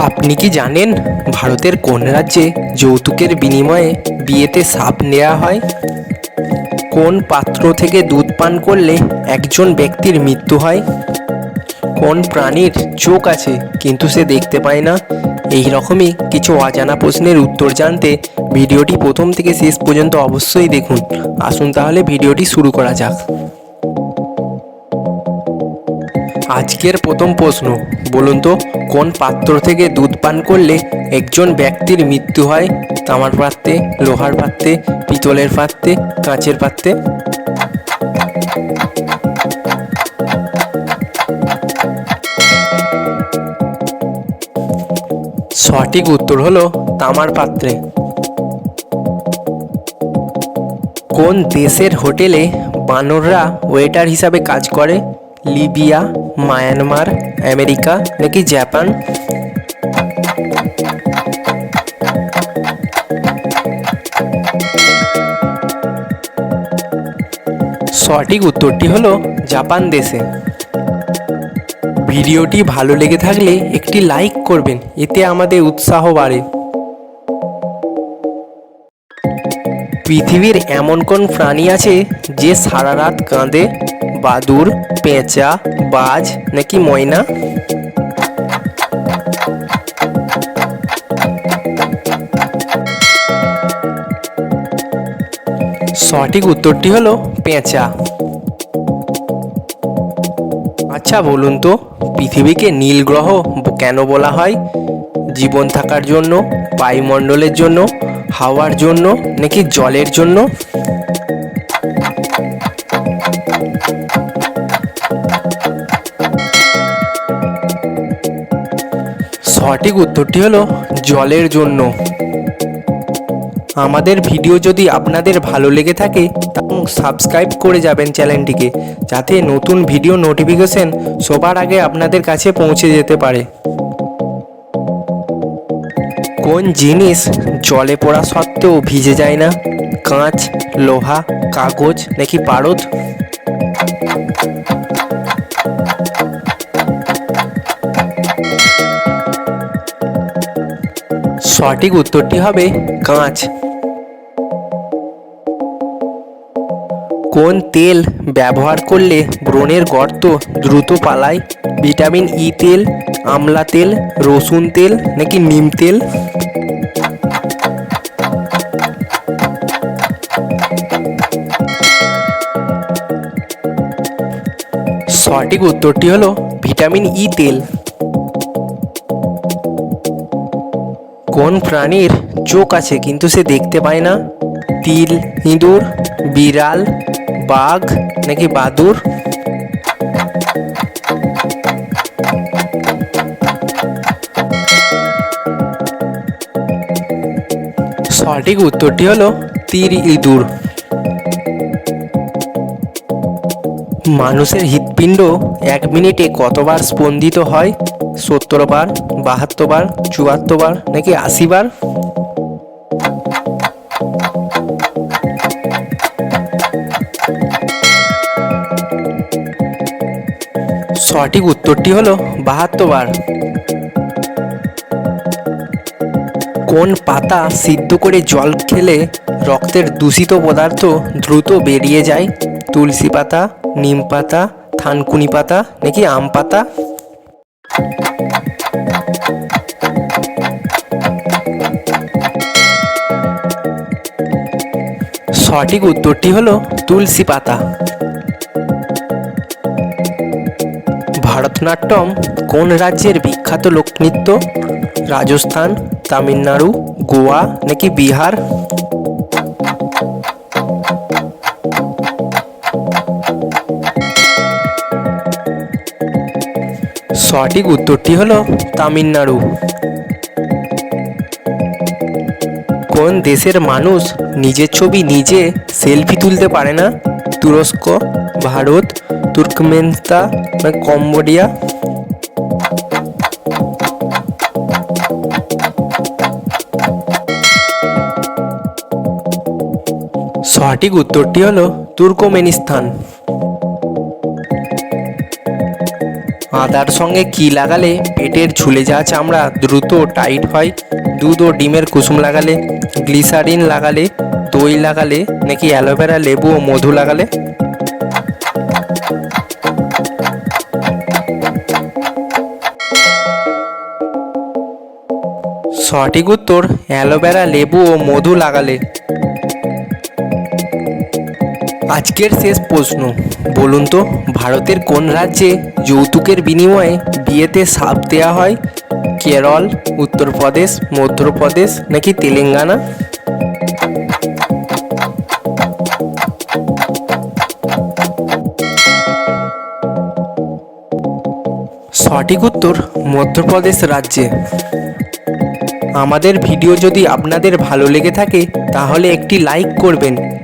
আপনি কি জানেন ভারতের কোন রাজ্যে যৌতুকের বিনিময়ে বিয়েতে সাপ নেওয়া হয়? কোন পাত্র থেকে দুধ পান করলে একজন ব্যক্তির মৃত্যু হয়? কোন প্রাণীর চোখ আছে কিন্তু সে দেখতে পায় না? এই রকমই কিছু অজানা প্রশ্নের উত্তর জানতে ভিডিওটি প্রথম থেকে শেষ পর্যন্ত অবশ্যই দেখুন। আসুন তাহলে ভিডিওটি শুরু করা যাক। আজকের প্রথম প্রশ্ন, বলুন তো, কোন পাত্র থেকে দুধ পান করলে একজন ব্যক্তির মৃত্যু হয়? তামার পাত্রে, লোহার পাত্রে, পিতলের পাত্রে, কাঁচের পাত্রে? সঠিক উত্তর হলো তামার পাত্রে। কোন দেশের হোটেলে বানররা ওয়েটার হিসাবে কাজ করে? লিবিয়া, মায়ানমার, আমেরিকা নাকি জাপান? সঠিক উত্তরটি হলো জাপান দেশে। ভিডিওটি ভালো লেগে থাকলে একটি লাইক করবেন, এতে আমাদের উৎসাহ বাড়ে। পৃথিবীর এমন কোন প্রাণী আছে যে সারা রাত কাঁদে? বাদুর, পেঁচা, বাজ নাকি ময়না? সঠিক উত্তরটি হলো পেঁচা। আচ্ছা বলুন তো, পৃথিবীকে নীল গ্রহ কেন বলা হয়? জীবন থাকার জন্য, বায়ুমণ্ডলের জন্য, হাওয়ার জন্য নাকি জলের জন্য? সঠিক উত্তরটি হলো জলের জন্য। আমাদের ভিডিও যদি আপনাদের ভালো লেগে থাকে তখন সাবস্ক্রাইব করে যাবেন চ্যানেলটিকে, যাতে নতুন ভিডিও নোটিফিকেশন সবার আগে আপনাদের কাছে পৌঁছে যেতে পারে। কোন জিনিস জলে পড়া সত্ত্বেও ভিজে যায় না? কাঁচ, লোহা, কাগজ নাকি পারদ? সঠিক উত্তরটি হবে কাঁচ। কোন তেল ব্যবহার করলে ব্রণের গর্ত দ্রুত পালায়? ভিটামিন ই তেল, আমলা তেল, রসুন তেল নাকি নিম তেল? সঠিক উত্তরটি হলো ভিটামিন ই তেল। কোন প্রাণীর চোখ আছে কিন্তু সে দেখতে পায় না? তিল, ইঁদুর, বিড়াল, বাঘ নাকি বাদুর? সঠিক উত্তরটি হলো তীর ইঁদুর। মানুষের হৃৎপিণ্ড এক মিনিটে কতবার স্পন্দিত হয়? সত্তর বার বাহাত্তর বার চুয়াত্তর বার নাকি আশি বার সঠিক উত্তরটি হলো বাহাত্তর বার কোন পাতা সিদ্ধ করে জল খেলে রক্তের দূষিত পদার্থ দ্রুত বেরিয়ে যায়? তুলসী পাতা, নিম পাতা থানকুনি পাতা, নাকি আম পাতা? সঠিক উত্তরটি হলো তুলসী পাতা। ভারতনাট্যম কোন রাজ্যের বিখ্যাত লোকনৃত্য? রাজস্থান, তামিলনাড়ু, গোয়া, নাকি বিহার? সঠিক উত্তরটি হলো তামিলনাড়ু। কোন দেশের মানুষ নিজের ছবি নিজে সেলফি তুলতে পারে না? তুরস্ক, ভারত, তুর্কমেনিস্তান না কম্বোডিয়া? সঠিক উত্তরটি হলো তুর্কমেনিস্তান। আদার সঙ্গে কি লাগালে পেটের ঝুলে যাওয়া চামড়া দ্রুত টাইট হয়? দুধ ও ডিমের কুসুম লাগালে, গ্লিসারিন লাগালে, দই লাগালে, নাকি অ্যালোভেরা, লেবু ও মধু লাগালে? সঠিক উত্তর, অ্যালোভেরা, লেবু ও মধু লাগালে। আজকের শেষ প্রশ্ন। বলুন তো, ভারতের কোন রাজ্যে যৌতুকের বিনিময়ে বিয়েতে সাপ দেওয়া হয়? কেরল, উত্তরপ্রদেশ, মধ্যপ্রদেশ নাকি তেলেঙ্গানা? সঠিক উত্তর মধ্যপ্রদেশ রাজ্যে। আমাদের ভিডিও যদি আপনাদের ভালো লেগে থাকে, তাহলে একটি লাইক করবেন।